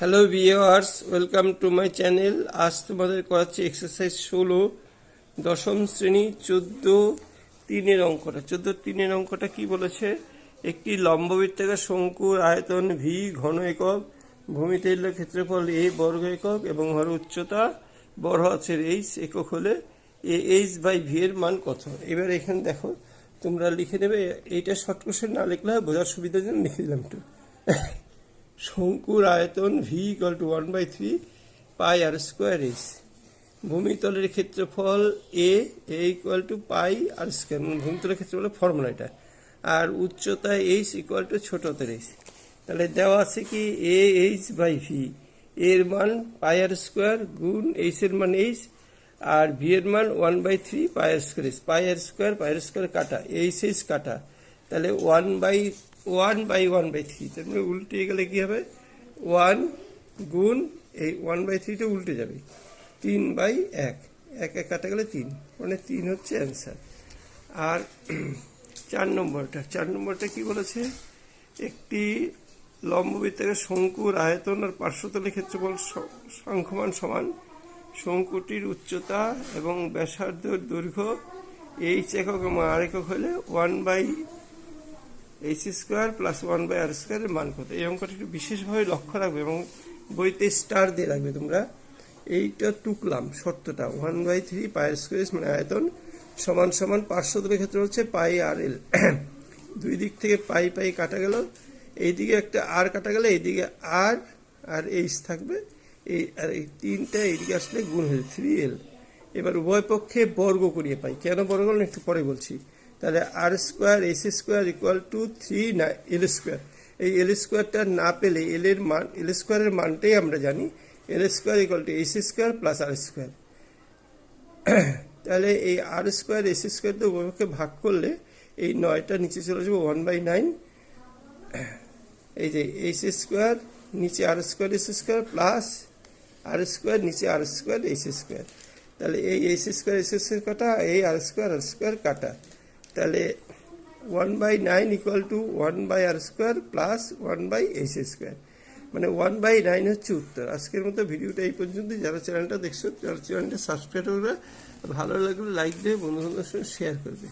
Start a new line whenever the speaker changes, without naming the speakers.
Hello viewers welcome to my channel আজ তোমাদের করাচ্ছি এক্সারসাইজ ষোলো, দশম শ্রেণি, চোদ্দ তিনের অঙ্কটা। চোদ্দ তিনের অঙ্কটা কি বলেছে? একটি লম্ববৃত্তাকার শঙ্কুর আয়তন ভি ঘন একক ভূমিতৈল ক্ষেত্রফল এ বর্গ একক এবং হর উচ্চতা বড় আছে এইচ একক হলে এ এইচ বাই ভি এর মান কত? এবার এখানে দেখো, তোমরা লিখে নেবে, এইটা শর্ট কোশ্চেন না লিখলে বোঝার সুবিধার জন্য লিখে দিলাম একটু। শঙ্কুর আয়তন V equal to one by three pi r square h ভূমিতলের ক্ষেত্রফল A A equal to pi r square মানে ভূমিতলের ক্ষেত্রফলের ফর্মুলা এটা। আর উচ্চতা এইচ ইকুয়াল টু ছোটতের এইচ তাহলে দেওয়া আছে কি এ এইচ বাই ভি এর মান পাই আর স্কোয়ার গুণ এইচ এর মান এইচ আর ভি এর মান one by three pi r square h pi r square pi r square কাটা। এইচ এইচ কাটা। তাহলে one by one by one by three. তার মানে উল্টে গেলে কি হবে? ওয়ান গুণ এই ওয়ান বাই থ্রিটা উল্টে যাবে। তিন বাই এক। এক এক কাটা গেলে তিন। মানে তিন হচ্ছে অ্যান্সার। আর চার নম্বরটা। চার নম্বরটা কি বলেছে? একটি লম্ববৃত্তাকার শঙ্কুর আয়তন আর পার্শ্বতলের স- সংখ্যমান সমান। শঙ্কুটির উচ্চতা এবং ব্যাসার্ধের দৈর্ঘ্য এইচ একক এবং আর একক হলে one by h square plus one by r স্কোয়ারের মান কত? এই অঙ্কটা একটু বিশেষভাবে লক্ষ্য রাখবে এবং বইতে স্টার দিয়ে রাখবে তোমরা। এইটা টুকলাম, শর্তটা। One by three pi square মানে আয়তন সমান সমান পার্শ্বদলের ক্ষেত্রে হচ্ছে পাই আর এল দুই দিক থেকে পাই পাই কাটা গেল, এইদিকে একটা আর কাটা গেলে এইদিকে আর আর এইচ থাকবে। এই আর এই তিনটা এইদিকে আসলে গুণ হয়ে থ্রি এল এবার উভয় পক্ষে বর্গ করিয়ে পাই। কেন বর্গ একটু পরে বলছি। তাহলে r square, S square equal to three না এল স্কোয়ার। এই এল স্কোয়ারটা না পেলে এল এর মান, এল স্কোয়ারের মানটাই আমরা জানি। L square equal to S square plus r square. তাহলে এই আর স্কোয়ার, এস স্কোয়ার তো উভয়পক্ষে ভাগ করলে এই নয়টা নিচে চলে যাবে ওয়ান বাই নাইন এই যে এইচ স্কোয়ার নিচে r square, S square plus r square নিচে আর স্কোয়ার এইচ স্কোয়ার। তাহলে এই এইচ স্কোয়ার, এস স্কোয়ার কাটা? এই আর স্কোয়ার আর স্কোয়ার কাটা? তাহলে one by nine equal to one by r square plus one by h square মানে one by nine হচ্ছে উত্তর। আজকের মতো ভিডিওটা এই পর্যন্ত। যারা চ্যানেলটা দেখছ তারা চ্যানেলটা সাবস্ক্রাইব করবে, ভালো লাগলে লাইক দেবে বন্ধু বান্ধবের সঙ্গে শেয়ার করবে।